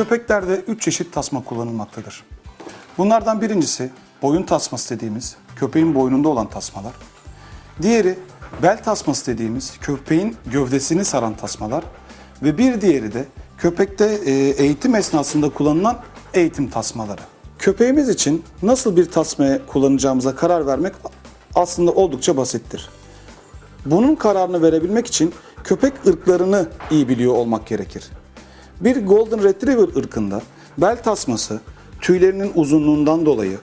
Köpeklerde 3 çeşit tasma kullanılmaktadır. Bunlardan birincisi boyun tasması dediğimiz köpeğin boynunda olan tasmalar. Diğeri bel tasması dediğimiz köpeğin gövdesini saran tasmalar. Ve bir diğeri de köpekte e, eğitim esnasında kullanılan eğitim tasmaları. Köpeğimiz için nasıl bir tasmaya kullanacağımıza karar vermek aslında oldukça basittir. Bunun kararını verebilmek için köpek ırklarını iyi biliyor olmak gerekir. Bir Golden Retriever ırkında bel tasması tüylerinin uzunluğundan dolayı,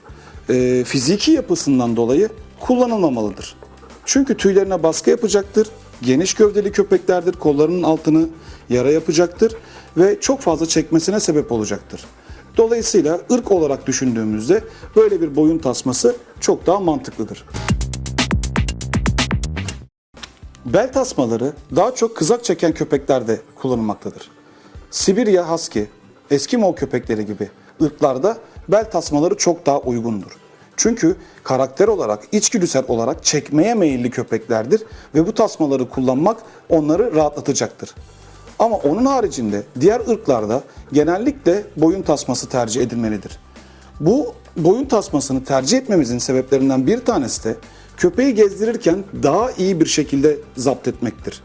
e, fiziki yapısından dolayı kullanılmamalıdır. Çünkü tüylerine baskı yapacaktır, geniş gövdeli köpeklerdir, kollarının altını yara yapacaktır ve çok fazla çekmesine sebep olacaktır. Dolayısıyla ırk olarak düşündüğümüzde böyle bir boyun tasması çok daha mantıklıdır. Bel tasmaları daha çok kızak çeken köpeklerde kullanılmaktadır. Sibirya Husky, Eskimo köpekleri gibi ırklarda bel tasmaları çok daha uygundur. Çünkü karakter olarak, içgüdüsel olarak çekmeye meyilli köpeklerdir ve bu tasmaları kullanmak onları rahatlatacaktır. Ama onun haricinde diğer ırklarda genellikle boyun tasması tercih edilmelidir. Bu boyun tasmasını tercih etmemizin sebeplerinden bir tanesi de köpeği gezdirirken daha iyi bir şekilde zapt etmektir.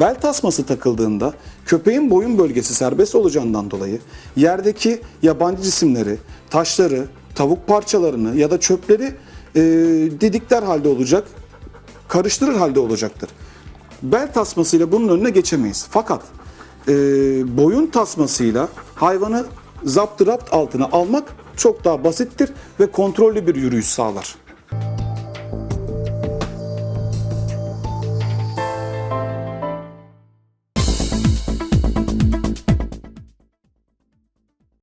Bel tasması takıldığında köpeğin boyun bölgesi serbest olacağından dolayı yerdeki yabancı cisimleri, taşları, tavuk parçalarını ya da çöpleri e, didikler halde olacak, karıştırır halde olacaktır. Bel tasmasıyla bunun önüne geçemeyiz. Fakat e, boyun tasmasıyla hayvanı zaptı altına almak çok daha basittir ve kontrollü bir yürüyüş sağlar.